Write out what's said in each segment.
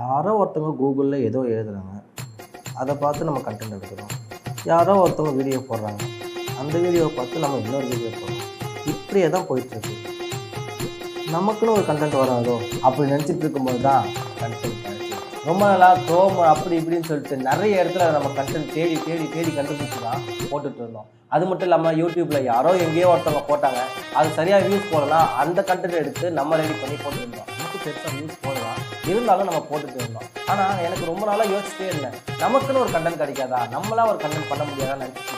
யாரோ ஒருத்தவங்க கூகுளில் ஏதோ எழுதுறாங்க. அதை பார்த்து நம்ம கண்டென்ட் எடுக்கிறோம் யாரோ ஒருத்தவங்க வீடியோ போடுறாங்க. அந்த வீடியோவை பார்த்து நம்ம இன்னொரு வீடியோ போடுறோம் இப்படியே தான் போயிட்டுருக்கு. நமக்குன்னு ஒரு கண்டென்ட் வராதோ? அப்படி நினச்சிட்டு இருக்கும்போது தான் கண்டென்ட் ரொம்ப நாளாக க்ரோம் அப்படி இப்படின்னு சொல்லிட்டு நிறைய இடத்துல நம்ம கண்டென்ட் தேடி தேடி தேடி கண்டுபிடிச்சி தான் போட்டுட்டு இருந்தோம். அது மட்டும் இல்லாமல் யூடியூப்பில் யாரோ எங்கேயோ ஒருத்தவங்க போட்டாங்க. அது சரியாக வியூஸ் போடலாம் அந்த கண்டென்ட் எடுத்து நம்ம ரெடி பண்ணி போட்டுருந்தோம் நமக்கு பெருசாக வியூஸ் போடலாம் இருந்தாலும் நம்ம போட்டுட்டு இருந்தோம். ஆனால் எனக்கு ரொம்ப நாளாக யோசிச்சிட்டே இருந்தேன். நமக்குன்னு ஒரு கண்டென்ட் கிடைக்காதா? நம்மளா ஒரு கண்டென்ட் பண்ண முடியாதான்னு நினச்சிட்டு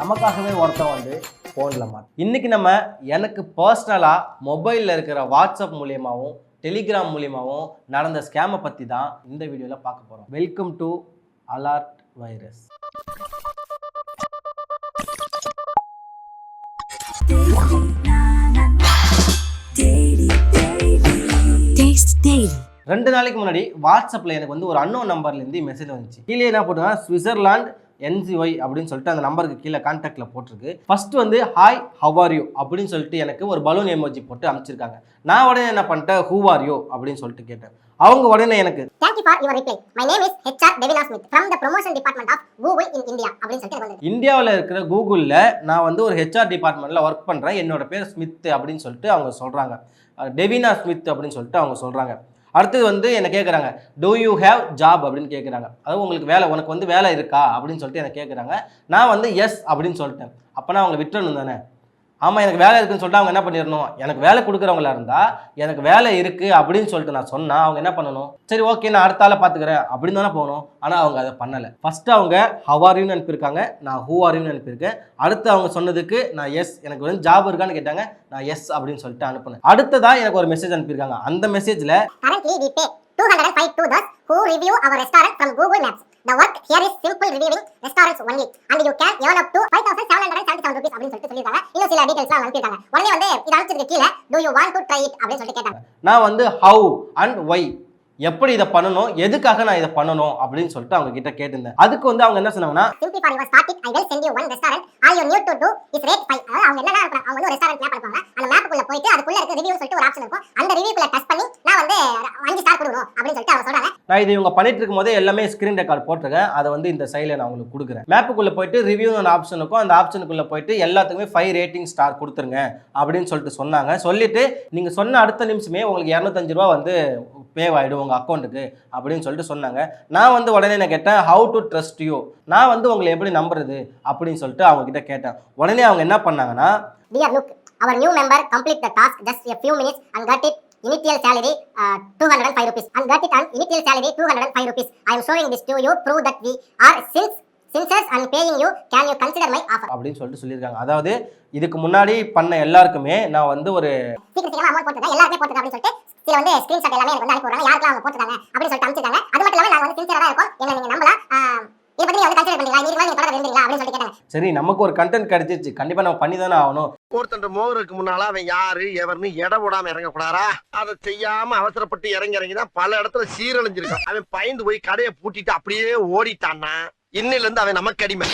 நமக்காகவே ஒருத்தன் வந்து ஃபோனில் இன்றைக்கி நம்ம எனக்கு பர்சனலாக மொபைலில் இருக்கிற வாட்ஸ்அப் மூலியமாகவும் டெலிகிராம் மூலியமாகவும் நடந்த ஸ்கேமை பற்றி தான் இந்த வீடியோவில் பார்க்க போகிறோம் welcome to alert virus Taste Daily. ரெண்டு நாளைக்கு முன்னாடி வாட்ஸ்அப்பில் எனக்கு வந்து ஒரு அன்னோன் நம்பர்லேருந்து மெசேஜ் வந்துச்சு. கீழே என்ன போட்டுருங்க சுவிட்சர்லாண்ட் என்சிஒய் அப்படின்னு சொல்லிட்டு அந்த நம்பருக்கு கீழே கான்டாக்டில் போட்டிருக்கு. ஃபர்ஸ்ட் வந்து ஹாய் ஹவ் ஆர் யூ அப்படின்னு சொல்லிட்டு எனக்கு ஒரு பலூன் எமோஜி போட்டு அனுப்பிச்சிருக்காங்க. நான் உடனே என்ன பண்ணிட்டேன்? ஹூ ஆர் யூ அப்படின்னு சொல்லிட்டு கேட்டேன். அவங்க உடனே எனக்கு. அப்படின்னு சொல்லிட்டு. இந்தியாவில் இருக்கிற கூகுளில் நான் வந்து ஒரு ஹெச்ஆர் டிபார்ட்மெண்ட்டில் ஒர்க் பண்ணுறேன் என்னோட பேர் ஸ்மித் அப்படின்னு சொல்லிட்டு அவங்க சொல்கிறாங்க டெவினா ஸ்மித் அப்படின்னு சொல்லிட்டு அவங்க சொல்கிறாங்க அடுத்தது வந்து என்னை கேட்குறாங்க டூ யூ ஹேவ் ஜாப் அப்படின்னு கேட்குறாங்க அதாவது உங்களுக்கு வேலை உனக்கு வந்து வேலை இருக்கா? அப்படின்னு சொல்லிட்டு என்னை கேட்குறாங்க நான் வந்து எஸ் அப்படின்னு சொல்லிட்டேன். அப்போனா அவங்க விட்டுறணும் தானே? ஆமாம் எனக்கு வேலை இருக்குன்னு சொல்லிட்டு அவங்க என்ன பண்ணிடணும்? எனக்கு வேலை கொடுக்குறவங்களா இருந்தால் எனக்கு வேலை இருக்குது அப்படின்னு சொல்லிட்டு நான் சொன்னால் அவங்க என்ன பண்ணணும்? சரி ஓகே நான் அடுத்த ஆளை பார்த்துக்கிறேன் அப்படின்னு தானே போகணும். ஆனால் அவங்க அதை பண்ணலை. ஃபஸ்ட்டு அவங்க ஹவாரின்னு அனுப்பியிருக்காங்க நான் ஹூவாரின்னு அனுப்பியிருக்கேன் அடுத்து அவங்க சொன்னதுக்கு நான் எஸ் எனக்கு வந்து ஜாப் இருக்கான்னு கேட்டாங்க. நான் எஸ் அப்படின்னு சொல்லிட்டு அனுப்புனேன். அடுத்ததான் எனக்கு ஒரு மெசேஜ் அனுப்பியிருக்காங்க. அந்த மெசேஜில் review our restaurant from Google Maps. The work here is simple reviewing restaurants only and you can earn up to 5777 rupees அப்படின்னு சொல்லிட்டு சொல்லியிருக்காங்க இன்னும் சில டீடைல்ஸ்லாம் அனுப்பியிருக்காங்க உடனே வந்து இது அனுப்பிச்சதுக்கு கீழே do you want to try it அப்படின்னு சொல்லிட்டு கேட்டாங்க நான் வந்து how and why எப்படி இதை பண்ணணும்? எதுக்காக நான் இதை பண்ணணும்? அப்படின்னு சொல்லிட்டு அவங்க கிட்ட கேட்டிருந்தேன். அதுக்கு வந்து அவங்க என்ன சொன்னாங்கன்னா அவங்க என்ன அனுப்புறாங்க அவங்க வந்து ஒரு ரெஸ்டாரண்ட் மேப் அனுப்புவாங்க அந்த மேப்புக்குள்ள போயிட்டு அதுக்குள்ள இருக்க ரிவ்யூ சொல்லிட்டு ஒரு ஆப்ஷன் இருக்கும். அந்த ரிவ்யூக்குள்ள டச் பண்ணி நான் வந்து அஞ்சு ஸ்டார் கொடுக்கணும் அப்படின்னு சொல்லிட்டு அவங்க சொல்றாங்க. நான் இது இவங்க பண்ணிட்டு இருக்கும் போதே எல்லாமே ஸ்க்ரீன் ரெக்கார்ட் போட்டிருக்கேன். அதை வந்து இந்த சைடில் நான் உங்களுக்கு கொடுக்குறேன். மேப்புக்குள்ளே போயிட்டு ரிவ்யூ அந்த ஆப்ஷன் இருக்கும். அந்த ஆப்ஷனுக்குள்ளே போயிட்டு எல்லாத்துக்குமே ஃபைவ் ரேட்டிங் ஸ்டார் கொடுத்துருங்க அப்படின்னு சொல்லிட்டு சொன்னாங்க. சொல்லிட்டு நீங்கள் சொன்ன அடுத்த நிமிஷமே உங்களுக்கு இரநூத்தஞ்சு ரூபா வந்து பே ஆகிடும் உங்கள் அக்கௌண்ட்டுக்கு அப்படின்னு சொல்லிட்டு சொன்னாங்க நான் வந்து உடனே என்ன கேட்டேன் ஹவு டு ட்ரஸ்ட் யூ நான் வந்து உங்களை எப்படி நம்புறது அப்படின்னு சொல்லிட்டு அவங்க கிட்ட கேட்டேன் உடனே அவங்க என்ன பண்ணாங்கன்னா dear look our new member complete the task just a few minutes and cut it initial salary two hundred and five rupees and cut it and initial salary two hundred and five rupees I am showing this to you prove that we are since sincere and paying you. Can you consider my offer? அப்படின்னு சொல்லிட்டு சொல்லியிருக்காங்க. அதாவது இதுக்கு முன்னாடி பண்ண எல்லாருக்குமே நான் வந்து ஒரு சீக்கிரம் சீக்கிரமா அமௌண்ட் போட்டுருங்க எல்லாருமே போட்டுருங்க அப்படின்னு சொல்லிட்டு சில வந்து ஸ்கிரீன்ஷாட் எல்லாமே எனக்கு வந்து அனுப்பி விடுறாங்க. யாருக்கெல்லாம் அவங்க போட்டுருக்காங்க அப்படின்னு சொல்லிட்டு அனுப்பிச்சிருக்காங்க. அது மட்டும் இல்லாம நாங்க வந்து சின்சியரா தான் இருக்கோம். என்ன நீங்க நம்பலாம். இதை பத்தி நீங்க வந்து கன்சிடர் பண்ணீங்களா நீங்க நீங்க தொடர விரும்புறீங்களா? அப்படின்னு சொல்லிட்டு கேட்டாங்க. சரி நமக்கு ஒரு கண்டென்ட் கிடைச்சிருச்சு. கண்டிப்பாக நம்ம பண்ணி தானே ஆகணும். ஒருத்தன் மோகருக்கு முன்னால அவன் யாரு எவர்னு எடை போடாம இறங்க கூடாரா அதை செய்யாம அவசரப்பட்டு இறங்கி இறங்கி தான் பல இடத்துல சீரழிஞ்சிருக்கான். அவன் பயந்து போய் கடையை பூட்டிட்டு அப்படியே ஓடிட்டான்னா? இன்னில இருந்து அவன் நமக்கு அடிமை.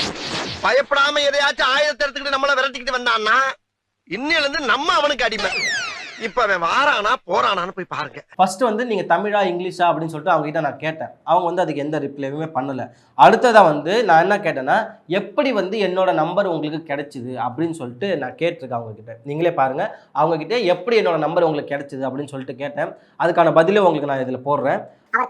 பயப்படாம எதையாச்சும் ஆயுதத்தை எடுத்துக்கிட்டு நம்மள விரட்டிக்கிட்டு வந்தான்னா இன்னில இருந்து நம்ம அவனுக்கு அடிமை. இப்ப அவன் வாரானா போறானான்னு போய் பாருங்க. ஃபர்ஸ்ட் வந்து நீங்கள் தமிழா இங்கிலீஷா அப்படின்னு சொல்லிட்டு அவங்க கிட்ட நான் கேட்டேன். அவங்க வந்து அதுக்கு எந்த ரிப்ளையுமே பண்ணல. அடுத்ததா வந்து நான் என்ன கேட்டேன்னா எப்படி வந்து என்னோட நம்பர் உங்களுக்கு கிடைச்சிது அப்படின்னு சொல்லிட்டு நான் கேட்டிருக்கேன் அவங்க கிட்ட நீங்களே பாருங்க. அவங்க கிட்ட எப்படி என்னோட நம்பர் உங்களுக்கு கிடைச்சிது அப்படின்னு சொல்லிட்டு கேட்டேன். அதுக்கான பதிலே உங்களுக்கு நான் இதில் போடுறேன்.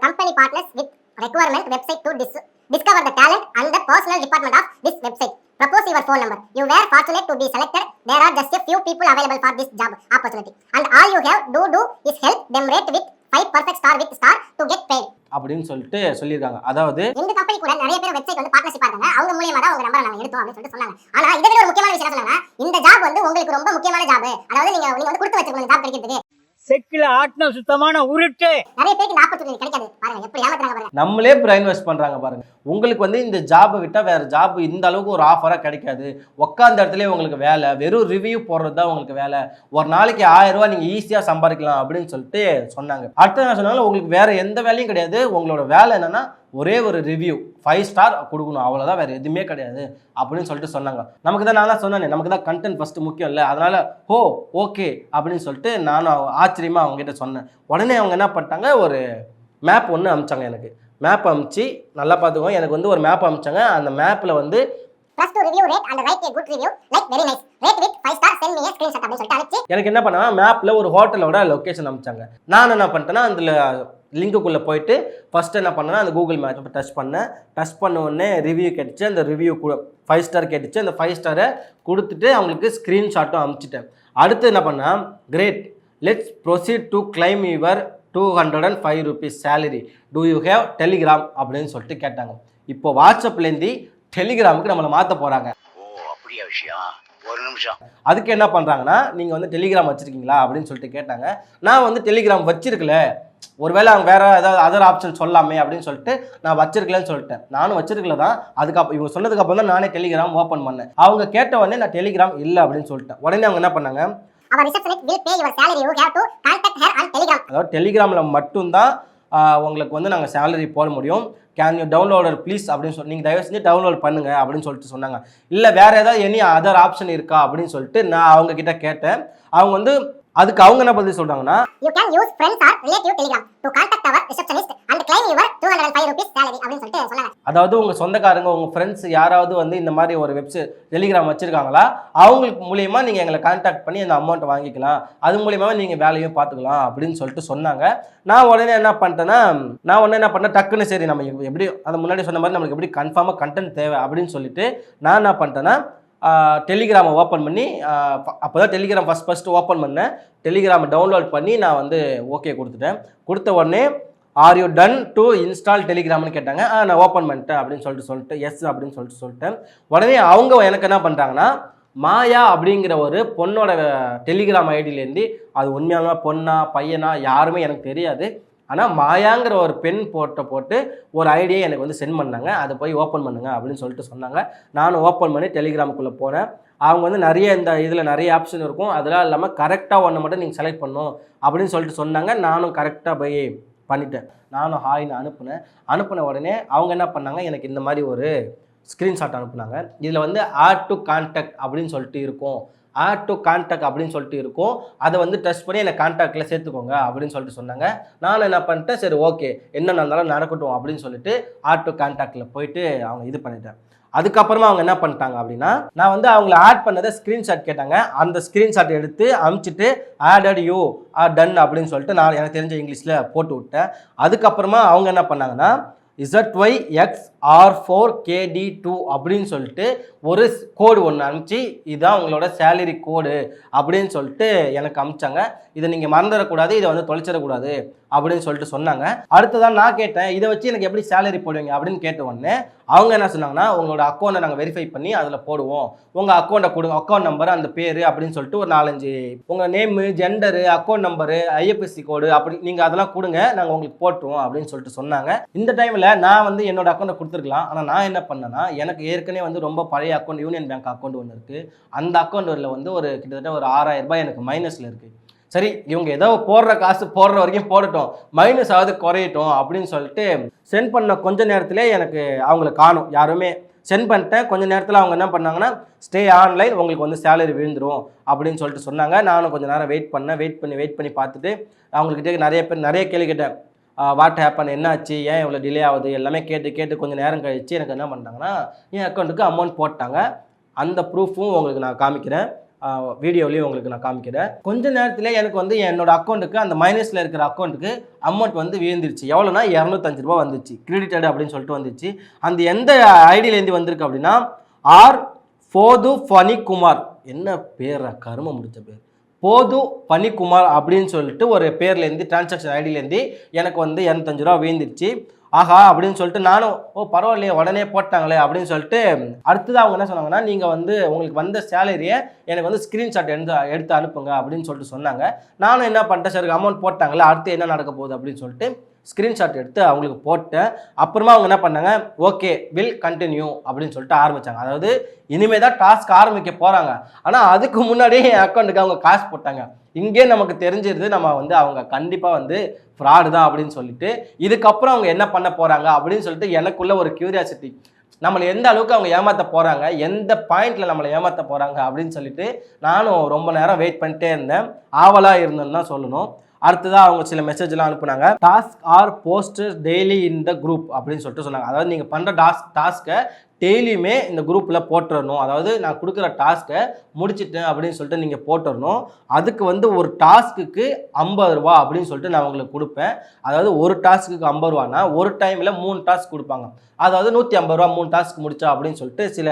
Company partners with requirement website to dis- discover the talent and the personal department of this website. Propose your phone number. You were fortunate to be selected. There are just a few people available for this job opportunity. And all you have to do is help them rate with 5 perfect star with star to get paid. அப்படின்னு சொல்லிட்டு சொல்லியிருக்காங்க அதாவது எங்க company கூட நிறைய பேர் website வந்து partnership இருக்காங்க அவங்க மூலியமா தான் உங்க நம்பரை நாங்க எடுத்தோம் அப்படின்னு சொல்லிட்டு சொன்னாங்க ஆனா இதை விட ஒரு முக்கியமான விஷயம் சொன்னாங்க இந்த ஜாப் வந்து உங்களுக்கு ரொம்ப முக்கியமான ஜாப் அதாவது நீங்க நீங்க வந்து கொடுத்து வச்சிருக்கணும் ஜாப் கிடைக்கிறதுக்கு செக்கில் ஆட்டின சுத்தமான உருட்டு. நிறைய பேருக்கு இந்த ஆப்பர்ச்சுனிட்டி கிடைக்காது. பாருங்க எப்படி ஏமாத்துறாங்க பாருங்க. நம்மளே பிரைன் வாஷ் பண்ணுறாங்க பாருங்க. உங்களுக்கு வந்து இந்த ஜாபை விட்டால் வேறு ஜாப் இந்த அளவுக்கு ஒரு ஆஃபராக கிடைக்காது. உட்காந்த இடத்துல உங்களுக்கு வேலை வெறும் ரிவ்யூ போடுறது தான் உங்களுக்கு வேலை. ஒரு நாளைக்கு ஆயிரம் ரூபாய் நீங்கள் ஈஸியாக சம்பாதிக்கலாம் அப்படின்னு சொல்லிட்டு சொன்னாங்க. அடுத்து என்ன சொன்னாலும் உங்களுக்கு வேற எந்த வேலையும் கிடையாது. உங்களோட வேலை என்னன்னா ஒரே ஒரு ரிவ்யூ ஃபைவ் ஸ்டார் கொடுக்கணும் அவ்வளோதான் வேறு எதுவுமே கிடையாது அப்படின்னு சொல்லிட்டு சொன்னாங்க நமக்கு தான் நான் தான் சொன்னேனே நமக்கு தான் கண்டென்ட் ஃபஸ்ட்டு முக்கியம் இல்லை அதனால ஹோ ஓகே அப்படின்னு சொல்லிட்டு நானும் ஆச்சரியமாக அவங்ககிட்ட சொன்னேன் உடனே அவங்க என்ன பண்ணிட்டாங்க ஒரு மேப் ஒன்று அமிச்சாங்க எனக்கு மேப் அமிச்சு நல்லா பார்த்துக்கோ எனக்கு வந்து ஒரு மேப் அமிச்சாங்க அந்த மேப்பில் வந்து Plus to review, rate and write a good review. Like very nice. Rate with 5 star. Send me a screenshot அப்படின்னு சொல்லிட்டு அனுப்பிச்சு எனக்கு என்ன பண்ணா மேப்பில் ஒரு ஹோட்டலோட லொக்கேஷன் அமிச்சாங்க நான் என்ன பண்ணிட்டேன்னா அதில் லிங்க்குள்ளே போயிட்டு ஃபஸ்ட்டு என்ன பண்ணேன்னா அந்த கூகுள் மேப் டச் பண்ணேன். டச் பண்ண உடனே ரிவ்யூ கேட்டுச்சு. அந்த ரிவ்யூ ஃபைவ் ஸ்டார் கேட்டுச்சு. அந்த ஃபைவ் ஸ்டாரை கொடுத்துட்டு அவங்களுக்கு ஸ்க்ரீன்ஷாட்டும் அமுச்சிட்டேன். அடுத்து என்ன பண்ணேன் great let's proceed to claim your two hundred and five rupees salary do you have Telegram அப்படின்னு சொல்லிட்டு கேட்டாங்க. இப்போ வாட்ஸ்அப்லேருந்து டெலிகிராமுக்கு நம்மளை மாற்ற போகிறாங்க ஓ அப்படியா விஷயம்? ஒரு நிமிஷம். அதுக்கு என்ன பண்ணுறாங்கன்னா நீங்கள் வந்து டெலிகிராம் வச்சுருக்கீங்களா அப்படின்னு சொல்லிட்டு கேட்டாங்க. நான் வந்து டெலிகிராம் வச்சிருக்கல. ஒருவேளை அவங்க வேற ஏதாவது அதர் ஆப்ஷன் சொல்லாமே அப்படின்னு சொல்லிட்டு நான் வச்சிருக்கலன்னு சொல்லிட்டேன். நானும் வச்சிருக்கல தான் அதுக்கப்புறம் இவங்க சொன்னதுக்கு அப்புறம் தான் நானே டெலிகிராம் ஓப்பன் பண்ணேன். அவங்க கேட்ட உடனே நான் டெலிகிராம் இல்லை அப்படின்னு சொல்லிட்டேன். உடனே அவங்க என்ன பண்ணாங்க. அதாவது டெலிகிராமில் மட்டும்தான் உங்களுக்கு வந்து நாங்கள் சேலரி போட முடியும். கேன் யூ டவுன்லோடர் ப்ளீஸ் அப்படின்னு சொல்லி நீங்கள் தயவு செஞ்சு டவுன்லோட் பண்ணுங்க அப்படின்னு சொல்லிட்டு சொன்னாங்க. இல்லை வேற ஏதாவது எனி அதர் ஆப்ஷன் இருக்கா அப்படின்னு சொல்லிட்டு நான் அவங்க கிட்ட கேட்டேன். அவங்க வந்து அதுக்கு அவங்க என்ன பதில் சொல்றாங்கன்னா You can use friends or relative Telegram to contact our receptionist and claim your 205 rupees salary அப்படின்னு சொல்லிட்டு சொன்னாங்க. அதாவது உங்கள் சொந்தக்காரங்க உங்கள் ஃப்ரெண்ட்ஸ் யாராவது வந்து இந்த மாதிரி ஒரு வெப்சைட் டெலிகிராம் வச்சுருக்காங்களா அவங்களுக்கு மூலியமாக நீங்கள் எங்களை கான்டாக்ட் பண்ணி அந்த அமௌண்ட்டை வாங்கிக்கலாம். அது மூலியமாக நீங்கள் வேலையும் பார்த்துக்கலாம் அப்படின்னு சொல்லிட்டு சொன்னாங்க. நான் உடனே என்ன பண்ணிட்டேன்னா நான் உடனே என்ன பண்ணேன் டக்குன்னு சரி நம்ம எப்படி அந்த முன்னாடி சொன்ன மாதிரி நம்மளுக்கு எப்படி கன்ஃபார்மாக கண்டென்ட் தேவை அப்படின்னு சொல்லிட்டு நான் என்ன பண்ணிட்டேன்னா டெலிகிராமை ஓப்பன் பண்ணி அப்போ தான் டெலிகிராம் ஃபஸ்ட் ஃபஸ்ட்டு ஓப்பன் பண்ணேன். டெலிகிராமை டவுன்லோட் பண்ணி நான் வந்து ஓகே கொடுத்துட்டேன். கொடுத்த உடனே are you done to install டெலிகிராம்னு கேட்டாங்க. ஆ நான் ஓப்பன் பண்ணிட்டேன் அப்படின்னு சொல்லிட்டு சொல்லிட்டு எஸ் அப்படின்னு சொல்லிட்டு சொல்லிட்டேன். உடனே அவங்க எனக்கு என்ன பண்ணுறாங்கன்னா மாயா அப்படிங்கிற ஒரு பொண்ணோட டெலிகிராம் ஐடியிலேருந்து அது உண்மையான பொண்ணா பையனா யாருமே எனக்கு தெரியாது. ஆனால் மாயாங்கிற ஒரு பெண் போட்ட போட்டு ஒரு ஐடியை எனக்கு வந்து சென்ட் பண்ணாங்க. அதை போய் ஓப்பன் பண்ணுங்க அப்படின்னு சொல்லிட்டு சொன்னாங்க. நானும் ஓப்பன் பண்ணி டெலிகிராமுக்குள்ளே போனேன் அவங்க வந்து நிறைய இந்த இதில் நிறைய ஆப்ஷன் இருக்கும். அதெல்லாம் இல்லாமல் கரெக்டாக ஒன்று மட்டும் நீங்கள் செலக்ட் பண்ணணும் அப்படின்னு சொல்லிட்டு சொன்னாங்க. நானும் கரெக்டாக போய் பண்ணிட்டேன். நானும் ஹாய்னு அனுப்புனேன். அனுப்பின உடனே அவங்க என்ன பண்ணாங்க? எனக்கு இந்த மாதிரி ஒரு ஸ்க்ரீன்ஷாட் அனுப்புனாங்க. இதில் வந்து ஆட் டு கான்டாக்ட் அப்படின்னு சொல்லிட்டு இருக்கும். ஆட் டு கான்டாக்ட் அப்படின்னு சொல்லிட்டு இருக்கும். அதை வந்து டச் பண்ணி என்னை கான்டாக்டில் சேர்த்துக்கோங்க அப்படின்னு சொல்லிட்டு சொன்னாங்க. நான் என்ன பண்ணிட்டேன் சரி ஓகே என்ன நடந்தாலும் நடக்கட்டும் அப்படின்னு சொல்லிட்டு ஆட் டு கான்டாக்டில் போயிட்டு அவங்க இது பண்ணிட்டேன் அதுக்கப்புறமா அவங்க என்ன பண்ணிட்டாங்க அப்படின்னா நான் வந்து அவங்கள ஆட் பண்ணதை ஸ்க்ரீன்ஷாட் கேட்டாங்க. அந்த ஸ்க்ரீன்ஷாட் எடுத்து அமுச்சிட்டு ஆடட் யூ ஆர் டன் அப்படின்னு சொல்லிட்டு நான் எனக்கு தெரிஞ்ச இங்கிலீஷில் போட்டு விட்டேன். அதுக்கப்புறமா அவங்க என்ன பண்ணாங்கன்னா Z Y X R four KD two அப்படின்னு சொல்லிட்டு ஒரு கோடு ஒன்று அனுப்பிச்சு இதுதான் உங்களோட சேலரி கோடு அப்படின்னு சொல்லிட்டு எனக்கு அனுப்பிச்சாங்க இதை நீங்கள் மறந்துடக்கூடாது இதை வந்து தொலைச்சிடக்கூடாது அப்படின்னு சொல்லிட்டு சொன்னாங்க. அடுத்ததான் நான் கேட்டேன் இதை வச்சு எனக்கு எப்படி சேலரி போடுவீங்க? அப்படின்னு கேட்ட உடனே அவங்க என்ன சொன்னாங்கன்னா உங்களோட அக்கௌண்ட்டை நாங்கள் வெரிஃபை பண்ணி அதில் போடுவோம். உங்கள் அக்கௌண்ட்டை கொடுங்க அக்கௌண்ட் நம்பர் அந்த பேர் அப்படின்னு சொல்லிட்டு ஒரு நாலஞ்சு உங்கள் name gender account number IFSC code அப்படி நீங்கள் அதெல்லாம் கொடுங்க நாங்கள் உங்களுக்கு போட்டுருவோம் அப்படின்னு சொல்லிட்டு சொன்னாங்க. இந்த டைமில் நான் வந்து என்னோட அக்கௌண்ட்டை கொடுத்துருக்கலாம். ஆனால் நான் என்ன பண்ணேன்னா எனக்கு ஏற்கனவே வந்து ரொம்ப பழைய அக்கௌண்ட் யூனியன் பேங்க் அக்கௌண்ட் ஒன்று இருக்குது அந்த அக்கௌண்ட்டில் வந்து ஒரு கிட்டத்தட்ட ஒரு ஆறாயிரம் ரூபாய் எனக்கு மைனஸில் இருக்குது சரி இவங்க ஏதோ போடுற காசு போடுற வரைக்கும் போடட்டும். மைனஸ் ஆகுது குறையட்டும் அப்படின்னு சொல்லிட்டு சென்ட் பண்ண கொஞ்ச நேரத்திலே எனக்கு அவங்கள காணும். யாருமே சென்ட் பண்ணிட்டேன். கொஞ்ச நேரத்தில் அவங்க என்ன பண்ணாங்கன்னா ஸ்டே ஆன்லைன் உங்களுக்கு வந்து சேலரி விழுந்துடும் அப்படின்னு சொல்லிட்டு சொன்னாங்க. நானும் கொஞ்ச நேரம் வெயிட் பண்ணேன். வெயிட் பண்ணி வெயிட் பண்ணி பார்த்துட்டு அவங்கக்கிட்ட நிறைய பேர் நிறைய கேள்வி கேட்டேன். வாட் ஹேப்பன் என்னாச்சு? ஏன் இவ்வளோ டிலே ஆகுது? எல்லாமே கேட்டு கேட்டு கொஞ்சம் நேரம் கழிச்சு எனக்கு என்ன பண்ணிட்டாங்கன்னா என் அக்கௌண்ட்டுக்கு அமௌண்ட் போட்டாங்க. அந்த ப்ரூஃபும் உங்களுக்கு நான் காமிக்கிறேன். வீடியோலையும் உங்களுக்கு நான் காமிக்கிறேன். கொஞ்ச நேரத்தில் எனக்கு வந்து என்னோட அக்கௌண்ட்டுக்கு அந்த மைனஸில் இருக்கிற அக்கௌண்ட்டுக்கு அமௌண்ட் வந்து விழுந்துருச்சு. எவ்வளோனா இரநூத்தஞ்சு ரூபா வந்துச்சு. கிரெடிட்டட் அப்படின்னு சொல்லிட்டு வந்துச்சு. அந்த எந்த ஐடியிலேருந்து வந்திருக்கு அப்படின்னா ஆர். ஃபோது ஃபனிகுமார். என்ன பேரா? கரும முடிச்ச பேர். போது பனிக்குமார் அப்படின்னு சொல்லிட்டு ஒரு பேர்லேருந்து டிரான்சாக்ஷன் ஐடியிலேருந்து எனக்கு வந்து இரநூத்தஞ்சு ரூபா வீழ்ந்துருச்சு. ஆஹா அப்படின்னு சொல்லிட்டு நானும் ஓ பரவாயில்லையே உடனே போட்டாங்களே அப்படின்னு சொல்லிட்டு அடுத்தது அவங்க என்ன சொன்னாங்கன்னா நீங்கள் வந்து உங்களுக்கு வந்த சேலரியை எனக்கு வந்து ஸ்க்ரீன்ஷாட் எடுத்து எடுத்து அனுப்புங்க அப்படின்னு சொல்லிட்டு சொன்னாங்க. நானும் என்ன பண்ணிட்டேன் சரி அமௌண்ட் போட்டாங்களே அடுத்து என்ன நடக்க போகுது? அப்படின்னு சொல்லிட்டு ஸ்க்ரீன்ஷாட் எடுத்து அவங்களுக்கு போட்டேன் அப்புறமா அவங்க என்ன பண்ணாங்க ஓகே வில் கண்டினியூ அப்படின்னு சொல்லிட்டு ஆரம்பித்தாங்க அதாவது இனிமே தான் டாஸ்க் ஆரம்பிக்க போகிறாங்க ஆனால் அதுக்கு முன்னாடியே என் அக்கௌண்ட்டுக்கு அவங்க காசு போட்டாங்க. இங்கே நமக்கு தெரிஞ்சிருது நம்ம வந்து அவங்க கண்டிப்பாக வந்து ஃப்ராடு தான் அப்படின்னு சொல்லிட்டு இதுக்கப்புறம் அவங்க என்ன பண்ண போகிறாங்க அப்படின்னு சொல்லிட்டு எனக்குள்ள ஒரு கியூரியாசிட்டி நம்மளை எந்த அளவுக்கு அவங்க ஏமாற்ற போகிறாங்க எந்த பாயிண்ட்டில் நம்மளை ஏமாற்ற போகிறாங்க அப்படின்னு சொல்லிட்டு நானும் ரொம்ப நேரம் வெயிட் பண்ணிட்டே இருந்தேன். ஆவலாக இருந்தேன்னு தான் சொல்லணும். அடுத்ததாக அவங்க சில மெசேஜ்லாம் அனுப்புனாங்க task are poster daily in the group அப்படின்னு சொல்லிட்டு சொன்னாங்க. அதாவது நீங்கள் பண்ணுற டாஸ்க் டாஸ்க்கை டெய்லியுமே இந்த குரூப்பில் போட்டுறணும். அதாவது நான் கொடுக்குற டாஸ்க்கை முடிச்சிட்டேன் அப்படின்னு சொல்லிட்டு நீங்கள் போட்டுறணும். அதுக்கு வந்து ஒரு டாஸ்க்குக்கு ஐம்பது ரூபா அப்படின்னு சொல்லிட்டு நான் உங்களுக்கு கொடுப்பேன். அதாவது ஒரு டாஸ்க்குக்கு ஐம்பது ரூபானா ஒரு டைமில் மூணு டாஸ்க் கொடுப்பாங்க. அதாவது நூற்றி ஐம்பது ரூபா மூணு டாஸ்க் முடிச்சா அப்படின்னு சொல்லிட்டு சில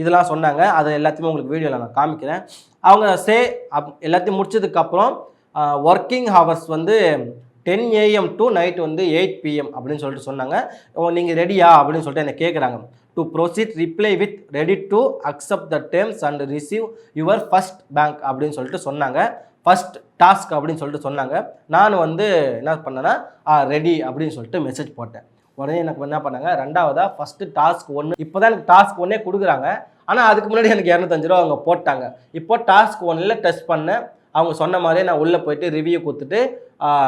இதெல்லாம் சொன்னாங்க. அதை எல்லாத்தையுமே உங்களுக்கு வீடியோவில் நான் காமிக்கிறேன். அவங்க சே அப் எல்லாத்தையும் முடிச்சதுக்கப்புறம் ஒர்க்கிங் ஹவர்ஸ் வந்து டென் ஏஎம் டு நைட் வந்து எயிட் பிஎம் அப்படின்னு சொல்லிட்டு சொன்னாங்க. நீங்கள் ரெடியா அப்படின்னு சொல்லிட்டு என்னை கேட்குறாங்க to proceed reply with ready to accept the terms and receive your first bank அப்படின்னு சொல்லிட்டு சொன்னாங்க. ஃபஸ்ட் டாஸ்க் அப்படின்னு சொல்லிட்டு சொன்னாங்க. நான் வந்து என்ன பண்ணேன்னா ரெடி அப்படின்னு சொல்லிட்டு மெசேஜ் போட்டேன். உடனே எனக்கு என்ன பண்ணாங்க ரெண்டாவதாக ஃபஸ்ட்டு டாஸ்க் ஒன்று இப்போ தான் எனக்கு டாஸ்க் ஒன்றே கொடுக்குறாங்க. ஆனால் அதுக்கு முன்னாடி எனக்கு இரநூத்தஞ்சு ரூபா அவங்க போட்டாங்க. இப்போ டாஸ்க் ஒன்னில் டெஸ்ட் பண்ணேன். அவங்க சொன்ன மாதிரியே நான் உள்ளே போயிட்டு ரிவ்யூ கொடுத்துட்டு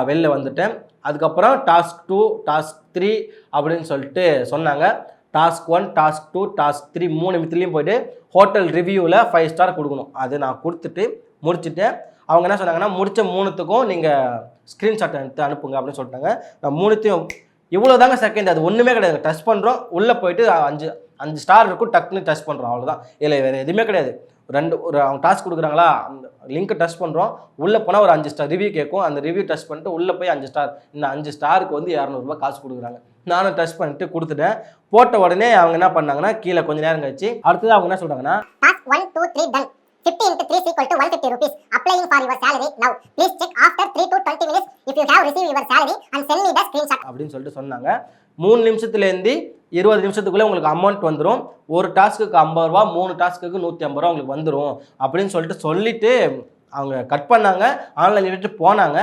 வெளில வந்துட்டேன். அதுக்கப்புறம் டாஸ்க் டூ டாஸ்க் த்ரீ அப்படின்னு சொல்லிட்டு சொன்னாங்க. Task one task two task three மூணு வித்துலேயும் போயிட்டு ஹோட்டல் ரிவ்யூவில் ஃபைவ் ஸ்டார் கொடுக்கணும். அது நான் கொடுத்துட்டு முடிச்சுட்டேன். அவங்க என்ன சொன்னாங்கன்னா முடித்த மூணுத்துக்கும் நீங்கள் ஸ்க்ரீன்ஷாட் எடுத்து அனுப்புங்க அப்படின்னு சொல்லிட்டாங்க. நான் மூணுத்தையும் இவ்வளோ தாங்க செகண்ட் அது ஒன்றுமே கிடையாது. டச் பண்ணுறோம் உள்ளே போயிட்டு அஞ்சு அஞ்சு ஸ்டார் இருக்கும். டக்குன்னு டச் பண்ணுறோம் அவ்வளோதான் இல்லை வேறு எதுவுமே கிடையாது. ரெண்டு ஒரு அவங்க டாஸ்க் கொடுக்குறாங்களா அந்த லிங்க்கை டச் பண்ணுறோம் உள்ளே போனால் ஒரு அஞ்சு ஸ்டார் ரிவ்யூ கேட்கும் அந்த ரிவ்யூ டச் பண்ணிட்டு உள்ளே போய் அஞ்சு ஸ்டார் இந்த அஞ்சு ஸ்டாருக்கு வந்து இரநூறுபா காசு கொடுக்குறாங்க நானும் டச் பண்ணிட்டு கொடுத்துட்டேன் போட்ட உடனே அவங்க என்ன பண்ணாங்கன்னா கீழே கொஞ்ச நேரம் கழிச்சு அடுத்தது அவங்க என்ன சொல்கிறாங்கன்னா Task 1, 2, 3 done. 50 into 3 is equal to 150 rupees. Applying for your salary now. Please check after 3 to 20 minutes if you have received your salary and send me the screenshot. அப்படின்னு சொல்லிட்டு சொன்னாங்க மூணு நிமிஷத்துலேருந்து இருபது நிமிஷத்துக்குள்ளே உங்களுக்கு அமௌண்ட் வந்துடும் ஒரு டாஸ்க்குக்கு ஐம்பது ரூபா மூணு டாஸ்க்குக்கு நூற்றி ஐம்பது ரூபா உங்களுக்கு வந்துடும் அப்படின்னு சொல்லிட்டு சொல்லிட்டு அவங்க கட் பண்ணாங்க. ஆன்லைன் விட்டுட்டு போனாங்க.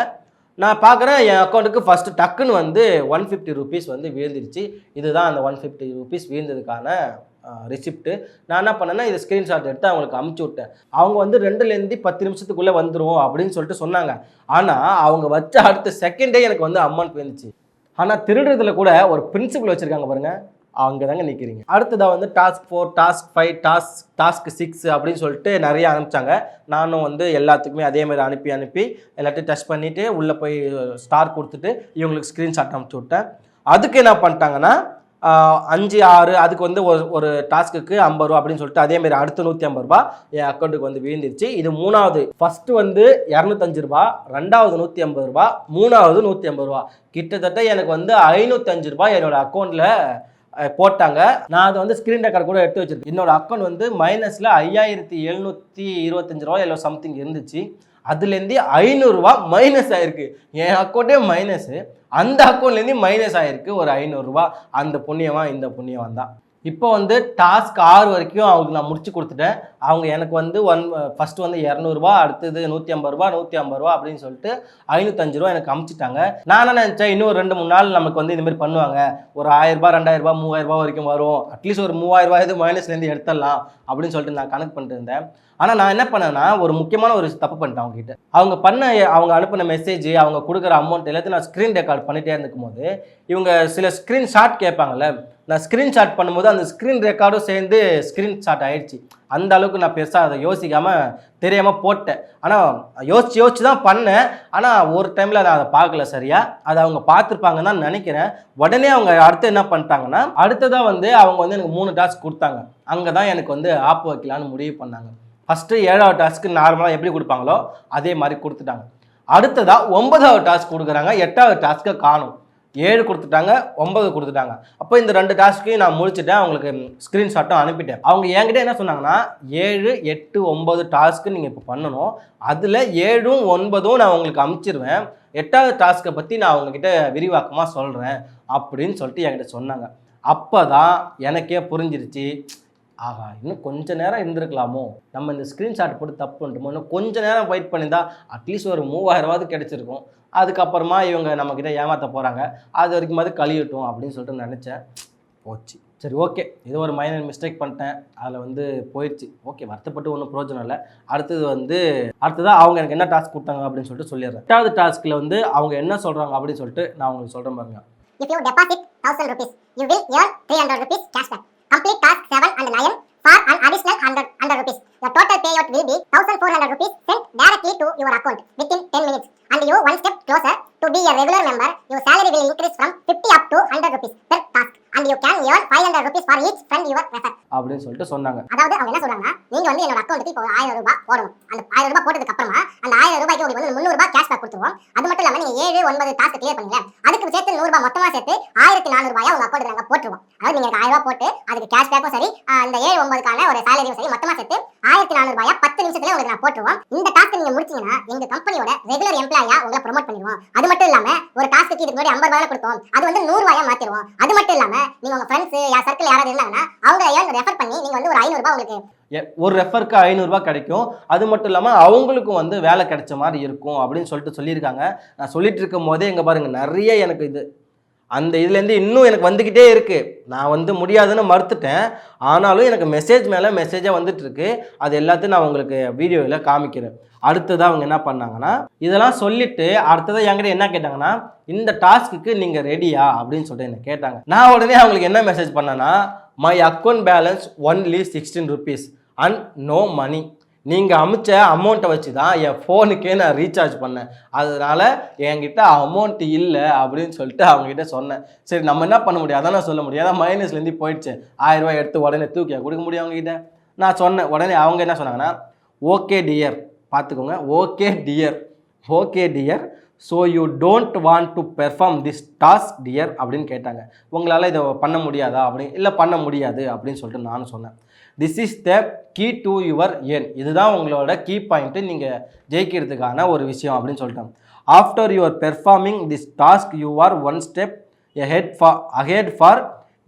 நான் பார்க்குறேன் என் அக்கௌண்ட்டுக்கு ஃபஸ்ட்டு டக்குன்னு வந்து ஒன் ஃபிஃப்டி ருபீஸ் வந்து வீழ்ந்துருச்சு. இதுதான் அந்த ஒன் ஃபிஃப்டி ருபீஸ் வீழ்ந்ததுக்கான ரிசிப்ட்டு நான் என்ன பண்ணேன்னா இது ஸ்க்ரீன்ஷாட் எடுத்து அவங்களுக்கு அமுச்சு விட்டேன். அவங்க வந்து ரெண்டுலேருந்து பத்து நிமிஷத்துக்குள்ளே வந்துடும் அப்படின்னு சொல்லிட்டு சொன்னாங்க. ஆனால் அவங்க வச்ச அடுத்த செகண்டே எனக்கு வந்து அமௌண்ட் வந்துச்சு ஆனால் திருடுறதுல கூட ஒரு பிரின்சிபல் வச்சுருக்காங்க பாருங்கள் அங்கே தாங்க நிற்கிறீங்க அடுத்ததாக வந்து task four task five task task six அப்படின்னு சொல்லிட்டு நிறைய அனுப்பிச்சாங்க. நானும் வந்து எல்லாத்துக்குமே அதே மாதிரி அனுப்பி அனுப்பி எல்லாத்தையும் டச் பண்ணிவிட்டு உள்ளே போய் ஸ்டார் கொடுத்துட்டு இவங்களுக்கு ஸ்க்ரீன்ஷாட் அனுப்பிச்சி விட்டேன். அதுக்கு என்ன பண்ணிட்டாங்கன்னா அஞ்சு ஆறு அதுக்கு வந்து ஒரு ஒரு டாஸ்க்குக்கு ஐம்பது ரூபா அப்படின்னு சொல்லிட்டு அதே மாதிரி அடுத்த நூற்றி ஐம்பது ரூபா என் அக்கௌண்ட்டுக்கு வந்து வீழ்ந்துருச்சு. இது மூணாவது. ஃபஸ்ட்டு வந்து இரநூத்தஞ்சு ரூபா ரெண்டாவது நூற்றி ஐம்பது ரூபா மூணாவது நூற்றி ஐம்பது ரூபா. கிட்டத்தட்ட எனக்கு வந்து ஐநூற்றஞ்சு ரூபாய் என்னோட அக்கௌண்ட்டில் போட்டாங்க. நான் அதை வந்து ஸ்க்ரீன் ரெக்கார்ட் கூட எடுத்து வச்சிருக்கேன். என்னோட அக்கௌண்ட் வந்து மைனஸில் ஐயாயிரத்தி எழுநூற்றி இருபத்தஞ்சு ரூபா இல்லை சம்திங் இருந்துச்சு. அதுலேருந்து ஐநூறுரூவா மைனஸ் ஆயிருக்கு. என் அக்கௌண்ட்டே மைனஸு அந்த அக்கௌண்ட்லேருந்து மைனஸ் ஆயிருக்கு. ஒரு ஐநூறுரூவா அந்த புண்ணியமாக இந்த புண்ணியம் தான். இப்போ வந்து டாஸ்க் ஆறு வரைக்கும் அவங்களுக்கு நான் முடிச்சு கொடுத்துட்டேன். அவங்க எனக்கு வந்து ஒன் ஃபஸ்ட்டு வந்து இரநூறுபா அடுத்தது நூற்றி ஐம்பது ரூபா நூற்றி ஐம்பது ரூபா அப்படின்னு சொல்லிட்டு ஐநூற்றஞ்சு ரூபா எனக்கு அமுச்சிட்டாங்க. நான் என்ன நினச்சேன்? இன்னும் ஒரு ரெண்டு மூணு நாள் நமக்கு வந்து இதுமாதிரி பண்ணுவாங்க. ஒரு ஆயிரம் ரெண்டாயிரரூபா மூவாயிரரூபா மூவாயிரம் வரைக்கும் வரும். அட்லீஸ்ட் ஒரு மூவாயிரம் இது மைனஸ்லேருந்து எடுத்துடலாம் அப்படின்னு சொல்லிட்டு நான் கணக்கு பண்ணிட்டு இருந்தேன். ஆனால் நான் என்ன பண்ணேன்னா ஒரு முக்கியமான ஒரு தப்பு பண்ணிட்டேன் அவங்க கிட்ட அவங்க பண்ண அவங்க அனுப்பின மெசேஜ் அவங்க கொடுக்குற அமௌண்ட் எல்லாத்தையும் நான் ஸ்க்ரீன் ரெக்கார்ட் பண்ணிட்டே இருக்கும் போது இவங்க சில ஸ்க்ரீன் ஷாட் கேட்பாங்கல்ல நான் ஸ்க்ரீன் ஷாட் பண்ணும்போது அந்த ஸ்க்ரீன் ரெக்கார்டும் சேர்ந்து ஸ்க்ரீன் ஷாட் ஆயிடுச்சு. அந்த அளவுக்கு நான் பெருசாக அதை யோசிக்காமல் தெரியாமல் போட்டேன். ஆனால் யோசிச்சு யோசிச்சு தான் பண்ணேன். ஆனால் ஒரு டைமில் நான் அதை பார்க்கல சரியா. அதை அவங்க பார்த்துருப்பாங்கன்னு தான் நினைக்கிறேன். உடனே அவங்க அடுத்து என்ன பண்ணிட்டாங்கன்னா அடுத்ததாக வந்து அவங்க வந்து எனக்கு மூணு டாஸ்க் கொடுத்தாங்க. அங்கே தான் எனக்கு வந்து ஆப் வைக்கலான்னு முடிவு பண்ணாங்க. ஃபஸ்ட்டு ஏழாவது டாஸ்க்கு நார்மலாக எப்படி கொடுப்பாங்களோ அதே மாதிரி கொடுத்துட்டாங்க. அடுத்ததாக ஒன்பதாவது டாஸ்க் கொடுக்குறாங்க. எட்டாவது டாஸ்க்கை காணும். ஏழு கொடுத்துட்டாங்க ஒன்பது கொடுத்துட்டாங்க. அப்போ இந்த ரெண்டு டாஸ்க்கையும் நான் முடிச்சுட்டேன். அவங்களுக்கு ஸ்க்ரீன்ஷாட்டும் அனுப்பிட்டேன். அவங்க என்கிட்ட என்ன சொன்னாங்கன்னா ஏழு எட்டு ஒன்பது டாஸ்க்கு நீங்கள் இப்போ பண்ணணும். அதில் ஏழும் ஒன்பதும் நான் உங்களுக்கு அமுச்சிருவேன். எட்டாவது டாஸ்க்கை பற்றி நான் அவங்கக்கிட்ட விரிவாக்கமாக சொல்கிறேன் அப்படின்னு சொல்லிட்டு என்கிட்ட சொன்னாங்க. அப்போ தான் எனக்கே புரிஞ்சிருச்சு. ஆஹா இன்னும் கொஞ்ச நேரம் இருந்திருக்கலாமோ? நம்ம இந்த ஸ்க்ரீன்ஷாட் போட்டு தப்பு பண்ணிட்டோமோ? இன்னும் கொஞ்ச நேரம் வெயிட் பண்ணியிருந்தா அட்லீஸ்ட் ஒரு மூவாயிரவாவது கிடச்சிருக்கும். அதுக்கப்புறமா இவங்க நம்மக்கிட்ட ஏமாற்ற போகிறாங்க அது வரைக்கும் அது கழியட்டும் அப்படின்னு சொல்லிட்டு நினச்சேன். போச்சு. சரி ஓகே ஏதோ ஒரு மைனர் மிஸ்டேக் பண்ணிட்டேன். அதில் வந்து போயிடுச்சு ஓகே வருத்தப்பட்டு ஒன்றும் பிரயோஜனம் இல்லை. அடுத்தது வந்து அடுத்ததாக அவங்க எனக்கு என்ன டாஸ்க் கொடுத்தாங்க அப்படின்னு சொல்லிட்டு சொல்லிடுறேன். எட்டாவது டாஸ்க்கில் வந்து அவங்க என்ன சொல்கிறாங்க அப்படின்னு சொல்லிட்டு நான் உங்களுக்கு சொல்கிறேன் பாருங்க. If you deposit 1000 rupees, you will earn 300 rupees cashback. Complete task 7 and 9 for an additional 100, 100 rupees. Your total payout will be 1400 rupees sent directly to your account within 10 minutes. And and you one step closer to be a regular member, your salary will increase from 50 up to 100 rupees per task and you can earn 500 rupees for each friend you refer. அப்படின்னு சொல்லிட்டு சொன்னாங்க. அதாவது அவங்க என்ன சொல்றாங்கன்னா நீங்க வந்து என்னோட அக்கௌண்ட்டுக்கு இப்போ ஆயிரம் ரூபாய் போடணும். அந்த ஆயிரம் ரூபாய் போட்டதுக்கு அப்புறமா அந்த ஆயிரம் ரூபாய்க்கு உங்களுக்கு வந்து முந்நூறு ரூபாய் கேஷ் பேக் கொடுத்துருவோம். அது மட்டும் இல்லாம நீங்க ஏழு ஒன்பது டாஸ்க் கிளியர் பண்ணீங்க அதுக்கு சேர்த்து நூறு ரூபாய் மொத்தமா சேர்த்து ஆயிரத்தி நானூறு ரூபாய் உங்க அக்கௌண்ட் நாங்க போட்டுருவோம். அதாவது நீங்க ஆயிரம் ரூபாய் போட்டு அதுக்கு கேஷ் பேக்கும் சரி அந்த ஏழு ஒன்பதுக்கான ஒரு சேலரியும் சரி மொத்தமா சேர்த்து ஆயிரத்தி நானூறு ரூபாய் பத்து நிமிஷத்துல உங்களுக்கு நான் போட்டுருவோம். இந்த டாஸ்க் நீங்க முடிச்சீங்கன்னா எங்க கம்பெனியோட ரெகுலர் எம்ப்ளாயா உங்களை ப்ரோமோட் பண்ணிடுவோம். அது மட்டும் இல்லாம ஒரு டாஸ்க்கு இதுக்கு முன்னாடி ஐம்பது ரூபாய் கொடுத்தோம். அது வந்து நூறு ரூபாயா மாத்திடுவோம். அது மட்டும் இல்லாம நீங்க உங்க ஃப்ரெண்ட்ஸ் யார் சர்க்கிள் யாராவது இருந்தாங்கன்னா அவங்க ரெஃபர் பண்ணி நீங்க வந்து ஒரு ஐநூறுபா உங்களுக்கு ஒரு ரெஃபருக்கு ஐநூறுரூவா கிடைக்கும். அது மட்டும் இல்லாமல் அவங்களுக்கும் வந்து வேலை கிடைச்ச மாதிரி இருக்கும் அப்படின்னு சொல்லிட்டு சொல்லியிருக்காங்க. நான் சொல்லிட்டு இருக்கும் போதே இங்கே பாருங்கள் நிறைய எனக்கு இது அந்த இதுலேருந்து இன்னும் எனக்கு வந்துக்கிட்டே இருக்குது நான் வந்து முடியாதுன்னு மறுத்துட்டேன். ஆனாலும் எனக்கு மெசேஜ் மேலே மெசேஜாக வந்துட்டுருக்கு. அது எல்லாத்தையும் நான் உங்களுக்கு வீடியோவில் காமிக்கிறேன். அடுத்ததாக அவங்க என்ன பண்ணாங்கன்னா இதெல்லாம் சொல்லிவிட்டு அடுத்ததாக என்கிட்ட என்ன கேட்டாங்கன்னா இந்த டாஸ்க்குக்கு நீங்கள் ரெடியா அப்படின்னு சொல்லிட்டு என்ன கேட்டாங்க. நான் உடனே அவங்களுக்கு என்ன மெசேஜ் பண்ணேன்னா my account balance only sixteen rupees and no money நீங்கள் அமிச்ச அமௌண்ட்டை வச்சு தான் என் ஃபோனுக்கே நான் ரீசார்ஜ் பண்ணேன். அதனால் என்கிட்ட அமௌண்ட் இல்லை அப்படின்னு சொல்லிட்டு அவங்ககிட்ட சொன்னேன். சரி நம்ம என்ன பண்ண முடியும்? அதான் சொல்ல முடியாது அதான் மைனஸ்லேருந்து போயிடுச்சு. ஆயிரரூபா எடுத்து உடனே தூக்கி கொடுக்க முடியும் அவங்ககிட்ட? நான் சொன்னேன். உடனே அவங்க என்ன சொன்னாங்கன்னா ஓகே டியர் பார்த்துக்கோங்க. Okay dear okay dear so you don't want to perform this task dear அப்படின்னு கேட்டாங்க. உங்களால் இதை பண்ண முடியாதா? அப்படின்னு இல்லை பண்ண முடியாது. அப்படின்னு சொல்லிட்டு நானும் சொன்னேன். This is the key to your என் இதுதான் உங்களோட கீ பாயிண்ட்டு நீங்கள் ஜெயிக்கிறதுக்கான ஒரு விஷயம் அப்படின்னு சொல்லிட்டோம். After your performing this task you are one step head for ahead for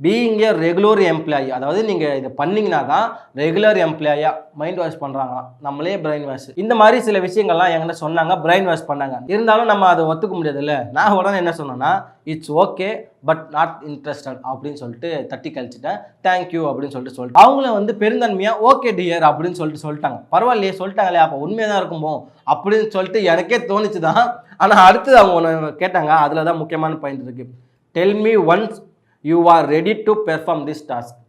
being a regular employee அதாவது நீங்கள் இதை பண்ணிங்கன்னா தான் ரெகுலர் எம்ப்ளாயாக மைண்ட் வாஷ் பண்ணுறாங்களாம் நம்மளே பிரெயின் வாஷ் இந்த மாதிரி சில விஷயங்கள்லாம் என்கிட்ட சொன்னாங்க பிரெயின் வாஷ் பண்ணாங்க. இருந்தாலும் நம்ம அதை ஒத்துக்க முடியாதுல்ல. நான் உடனே என்ன சொன்னேன்னா it's okay but not interested அப்படின்னு சொல்லிட்டு தட்டி கழிச்சிட்டேன். தேங்க்யூ அப்படின்னு சொல்லிட்டு சொல்லிட்டு. அவங்கள வந்து பெருந்தன்மையாக ஓகே டியர் அப்படின்னு சொல்லிட்டு சொல்லிட்டாங்க. பரவாயில்லையே சொல்லிட்டாங்களே அப்போ உண்மையாக தான் இருக்குமோ அப்படின்னு சொல்லிட்டு எனக்கே தோணுச்சு தான் ஆனால் அடுத்தது அவங்க ஒன்று கேட்டாங்க. அதில் தான் முக்கியமான பாயிண்ட் இருக்குது tell me once you are ready to perform this task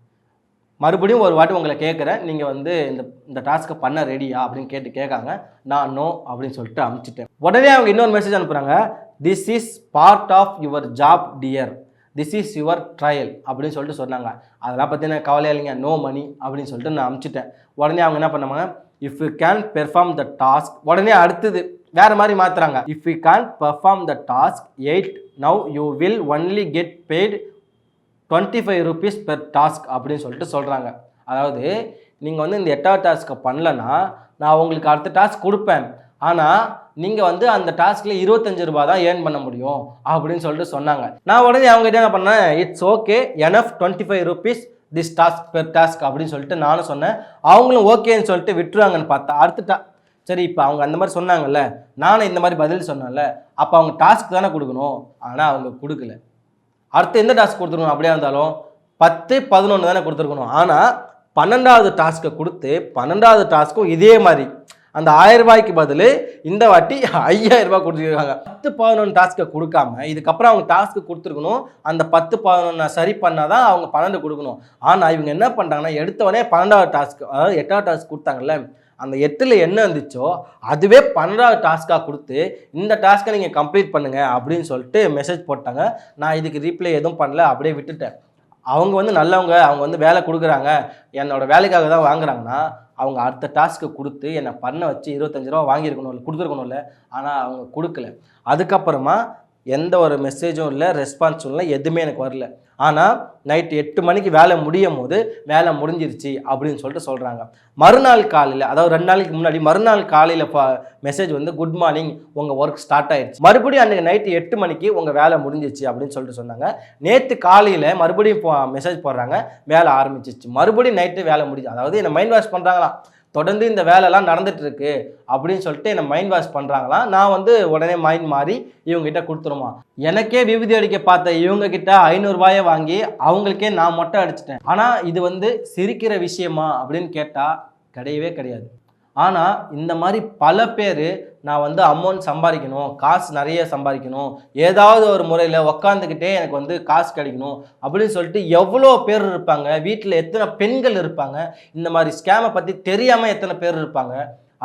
மறுபடியும் ஒரு வாட்டி உங்களை கேட்குறேன். நீங்கள் வந்து இந்த இந்த டாஸ்க்கை பண்ண ரெடியா அப்படின்னு கேட்டு கேட்காங்க நான் நோ அப்படின்னு சொல்லிட்டு அனுப்பிச்சிட்டேன் உடனே அவங்க இன்னொரு மெசேஜ் அனுப்புகிறாங்க this is part of your job dear this is your trial அப்படின்னு சொல்லிட்டு சொன்னாங்க. அதெல்லாம் பற்றி நான் இல்லைங்க. நோ மணி அப்படின்னு சொல்லிட்டு நான் அமுச்சிட்டேன். உடனே அவங்க என்ன பண்ணாங்க? If you can perform the task உடனே அடுத்தது வேற மாதிரி மாத்துறாங்க. If you can perform the task eight now you will only get paid twenty five rupees per task அப்படின்னு சொல்லிட்டு சொல்கிறாங்க அதாவது நீங்கள் வந்து இந்த எட்டாவது டாஸ்க்கை பண்ணலன்னா நான் உங்களுக்கு அடுத்த டாஸ்க் கொடுப்பேன். ஆனால் நீங்கள் வந்து அந்த டாஸ்கில் இருபத்தஞ்சு ரூபா தான் ஏர்ன் பண்ண முடியும் அப்படின்னு சொல்லிட்டு சொன்னாங்க. நான் உடனே அவங்ககிட்ட என்ன பண்ணேன்? It's okay enough twenty five rupees this task per task அப்படின்னு சொல்லிட்டு நானும் சொன்னேன். அவங்களும் ஓகேன்னு சொல்லிட்டு விட்டுருவாங்கன்னு பார்த்தா அடுத்த டா சரி இப்போ அவங்க அந்த மாதிரி சொன்னாங்கல்ல நானும் இந்த மாதிரி பதில் சொன்னேன்ல அப்போ அவங்க டாஸ்க் தானே கொடுக்கணும்? ஆனால் அவங்க கொடுக்கல. அடுத்து எந்த டாஸ்க் கொடுத்துருக்கணும்? அப்படியே இருந்தாலும் பத்து பதினொன்று தானே கொடுத்துருக்கணும். ஆனால் பன்னெண்டாவது டாஸ்க்கை கொடுத்து பன்னெண்டாவது டாஸ்க்கும் இதே மாதிரி. அந்த ஆயிரம் ரூபாய்க்கு பதில் இந்த வாட்டி ஐயாயிரம் ரூபாய் கொடுத்துருக்காங்க. பத்து பதினொன்று டாஸ்க்கை கொடுக்காம இதுக்கப்புறம் அவங்க டாஸ்க்கு கொடுத்துருக்கணும். அந்த பத்து பதினொன்று சரி பண்ணால் தான் அவங்க பன்னெண்டு கொடுக்கணும். ஆனால் இவங்க என்ன பண்ணுறாங்கன்னா எடுத்தவொடனே பன்னெண்டாவது டாஸ்க்கு அதாவது எட்டாவது டாஸ்க் கொடுத்தாங்கல்ல அந்த எட்டில் என்ன இருந்துச்சோ அதுவே பன்னெண்டாவது டாஸ்க்காக கொடுத்து இந்த டாஸ்க்கை நீங்கள் கம்ப்ளீட் பண்ணுங்கள் அப்படின்னு சொல்லிட்டு மெசேஜ் போட்டாங்க. நான் இதுக்கு ரீப்ளை எதுவும் பண்ணல அப்படியே விட்டுட்டேன். அவங்க வந்து நல்லவங்க அவங்க வந்து வேலை கொடுக்குறாங்க என்னோடய வேலைக்காக தான் வாங்குறாங்கன்னா அவங்க அடுத்த டாஸ்க்கு கொடுத்து என்னை பண்ண வச்சு இருபத்தஞ்சு ரூபா வாங்கியிருக்கணும் இல்லை கொடுத்துருக்கணும்ல ஆனால் அவங்க கொடுக்கல. அதுக்கப்புறமா எந்த ஒரு மெசேஜும் இல்லை ரெஸ்பான்ஸும் இல்லை எதுவுமே எனக்கு வரல. ஆனால் நைட்டு எட்டு மணிக்கு வேலை முடியும் போது வேலை முடிஞ்சிருச்சு அப்படின்னு சொல்லிட்டு சொல்கிறாங்க மறுநாள் காலையில் அதாவது ரெண்டு நாளைக்கு முன்னாடி மறுநாள் காலையில் மெசேஜ் வந்து குட் மார்னிங் உங்கள் ஒர்க் ஸ்டார்ட் ஆயிடுச்சு மறுபடியும் அன்றைக்கி நைட்டு எட்டு மணிக்கு உங்கள் வேலை முடிஞ்சிச்சு அப்படின்னு சொல்லிட்டு சொன்னாங்க. நேற்று காலையில் மறுபடியும் மெசேஜ் போடுறாங்க வேலை ஆரம்பிச்சிச்சு மறுபடியும் நைட்டு வேலை முடிஞ்சு அதாவது என்னை மைண்ட் வாஷ் பண்ணுறாங்களாம் தொடர்ந்து இந்த வேலைலாம் நடந்துட்டு அப்படின்னு சொல்லிட்டு என்னை மைண்ட் வாஷ் பண்ணுறாங்களாம் நான் வந்து உடனே மைண்ட் மாறி இவங்ககிட்ட கொடுத்துருமா. எனக்கே விபூதி அடிக்க பார்த்த இவங்கக்கிட்ட ஐநூறுரூவாயை வாங்கி அவங்களுக்கே நான் மொட்டை அடிச்சிட்டேன். ஆனால் இது வந்து சிரிக்கிற விஷயமா அப்படின்னு கேட்டால் கிடையவே கிடையாது. ஆனால் இந்த மாதிரி பல பேர் நான் வந்து அமௌண்ட் சம்பாதிக்கணும் காசு நிறைய சம்பாதிக்கணும் ஏதாவது ஒரு முறையில் உக்காந்துக்கிட்டே எனக்கு வந்து காசு கிடைக்கணும் அப்படின்னு சொல்லிட்டு எவ்வளோ பேர் இருப்பாங்க வீட்டில் எத்தனை பெண்கள் இருப்பாங்க இந்த மாதிரி ஸ்கேமை பற்றி தெரியாமல் எத்தனை பேர் இருப்பாங்க.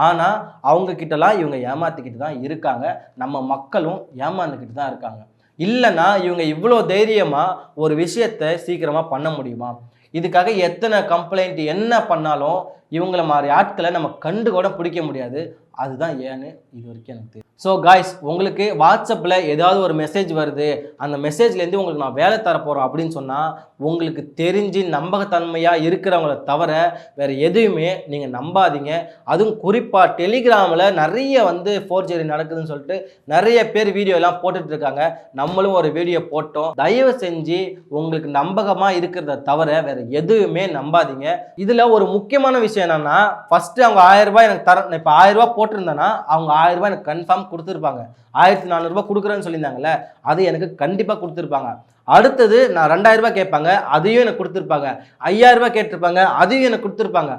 ஆனால் அவங்கக்கிட்டலாம் இவங்க ஏமாத்திக்கிட்டு தான் இருக்காங்க. நம்ம மக்களும் ஏமாந்துக்கிட்டு தான் இருக்காங்க. இல்லைன்னா இவங்க இவ்வளோ தைரியமாக ஒரு விஷயத்தை சீக்கிரமாக பண்ண முடியுமா? இதுக்காக எத்தனை கம்ப்ளைண்ட் என்ன பண்ணாலும் இவங்கள மாதிரி ஆட்களை நம்ம கண்டு கூட பிடிக்க முடியாது. அதுதான் ஏன்னு இது வரைக்கும் எனக்கு தெரியும். ஸோ காய்ஸ் உங்களுக்கு வாட்ஸ்அப்பில் ஏதாவது ஒரு மெசேஜ் வருது. அந்த மெசேஜ்லேருந்து உங்களுக்கு நான் வேலை தரப்போகிறோம் அப்படின்னு சொன்னால் உங்களுக்கு தெரிஞ்சு நம்பகத்தன்மையாக இருக்கிறவங்கள தவிர வேறு எதுவுமே நீங்கள் நம்பாதீங்க. அதுவும் குறிப்பாக டெலிகிராமில் நிறைய வந்து ஃபோர்ஜரி நடக்குதுன்னு சொல்லிட்டு நிறைய பேர் வீடியோ எல்லாம் போட்டுட்டு இருக்காங்க. நம்மளும் ஒரு வீடியோ போட்டோம். தயவு செஞ்சு உங்களுக்கு நம்பகமாக இருக்கிறத தவிர வேறு எதுவுமே நம்பாதீங்க. இதில் ஒரு முக்கியமான விஷயம் என்னென்னா ஃபஸ்ட்டு அவங்க ஆயிரரூபா எனக்கு தர இப்போ ஆயிரம் ரூபாய் போட்டிருந்தேன்னா அவங்க ஆயிரரூபா எனக்கு கன்ஃபார்ம் கொடுத்துருப்பாங்க. ஆயிரத்தி நானூறுரூபா கொடுக்குறேன்னு சொல்லியிருந்தாங்கல்ல அது எனக்கு கண்டிப்பாக கொடுத்துருப்பாங்க. அடுத்தது நான் ரெண்டாயிரம் ரூபாய் கேட்பாங்க அதையும் எனக்கு கொடுத்துருப்பாங்க. ஐயாயிரம் ரூபாய் கேட்டிருப்பாங்க அதையும் எனக்கு கொடுத்துருப்பாங்க.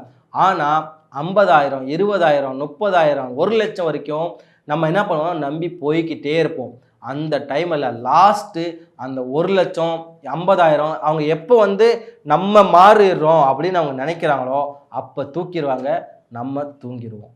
ஆனால் ஐம்பதாயிரம் இருபதாயிரம் முப்பதாயிரம் ஒரு லட்சம் வரைக்கும் நம்ம என்ன பண்ணுவோம்? நம்பி போய்க்கிட்டே இருப்போம். அந்த டைமில் லாஸ்ட்டு அந்த ஒரு லட்சம் ஐம்பதாயிரம் அவங்க எப்போ வந்து நம்ம மாறிடுறோம் அப்படின்னு அவங்க நினைக்கிறாங்களோ அப்போ தூக்கிடுவாங்க நம்ம தூங்கிடுவோம்.